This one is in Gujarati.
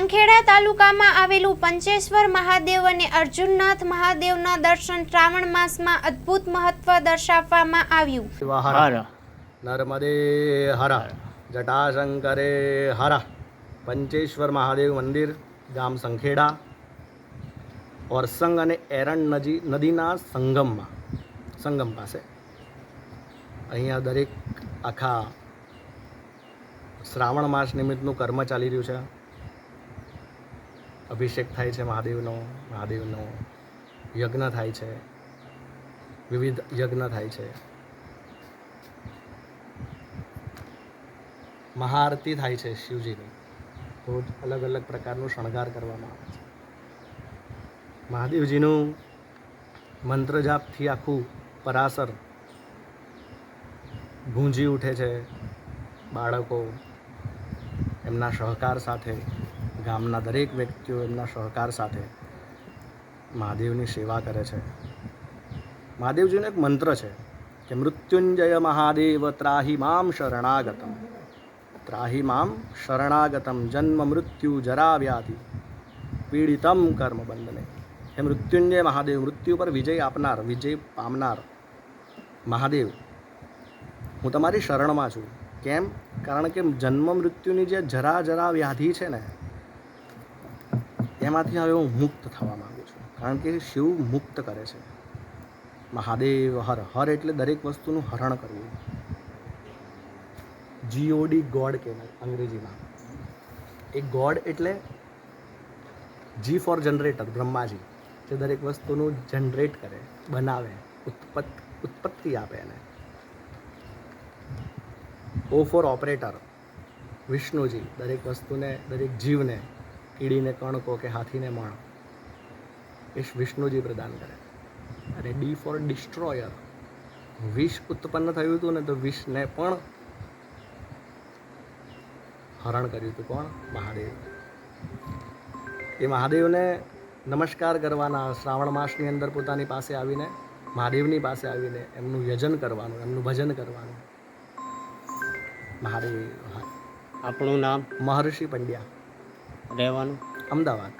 સંખેડા તાલુકામાં આવેલું પંચેશ્વર મહાદેવ અને અર્જુનનાથ મહાદેવના દર્શન શ્રાવણ માસમાં અદ્ભુત મહત્વ દર્શાવવામાં આવ્યું. નર્મદે હર. જટાશંકરે હર. પંચેશ્વર મહાદેવ મંદિર ગામ સંખેડા. ઓરસંગ અને એરણ નદી નદીના સંગમમાં. સંગમ પાસે. અહીંયા દરેક આખા શ્રાવણ માસ નિમિત્તનું કર્મ ચાલી રહ્યું છે. અભિષેક થાય છે મહાદેવનો મહાદેવનો, યજ્ઞ થાય છે, વિવિધ યજ્ઞ થાય છે. મહાઆરતી થાય છે શિવજીની. રોજ અલગ અલગ પ્રકારનો શણગાર કરવામાં આવે છે. મહાદેવજીનું મંત્ર જાપથી આખું પરાસર ગુંજી ઉઠે છે બાળકો, એમના સહકાર સાથે. ગામના દરેક વ્યક્તિઓ એમના સહકાર સાથે મહાદેવની સેવા કરે છે. મહાદેવજીનો એક મંત્ર છે કે મૃત્યુંજય મહાદેવ ત્રાહી મામ શરણાગતમ. ત્રાહી મામ શરણાગતમ. જન્મ મૃત્યુ જરા વ્યાધિ પીડિતમ કર્મ બંધને. હે મૃત્યુંજય મહાદેવ, મૃત્યુ પર વિજય આપનાર, વિજય પામનાર મહાદેવ. હું તમારી શરણમાં છું. કેમ? કારણ કે જન્મ મૃત્યુની જે જરા જરા વ્યાધિ છે ને એમાંથી હવે હું મુક્ત થવા માગું છું. કારણ કે શિવ મુક્ત કરે છે. મહાદેવ હર હર એટલે દરેક વસ્તુનું હરણ કરવું. જીઓડી ગોડ કહેવાય અંગ્રેજીમાં. એ ગોડ એટલે જી ફોર જનરેટર બ્રહ્માજી. જે દરેક વસ્તુનું જનરેટ કરે, બનાવે, ઉત્પત્ત, ઉત્પત્તિ આપે એને. ઓ ફોર ઓપરેટર વિષ્ણુજી, દરેક વસ્તુને, દરેક જીવને કીડીને કણકો કે હાથીને મણ એ વિષ્ણુજી પ્રદાન કરે. અને ડી ફોર ડિસ્ટ્રોયર. વિષ ઉત્પન્ન થયું હતું ને તો વિષને પણ હરણ કર્યું હતું કોણ? મહાદેવ. એ મહાદેવને નમસ્કાર કરવાના શ્રાવણ માસની અંદર પોતાની પાસે આવીને મહાદેવની પાસે આવીને એમનું યજન કરવાનું એમનું ભજન કરવાનું. મહાદેવ. આપણું નામ? મહર્ષિ પંડ્યા. રહેવાનું? અમદાવાદ.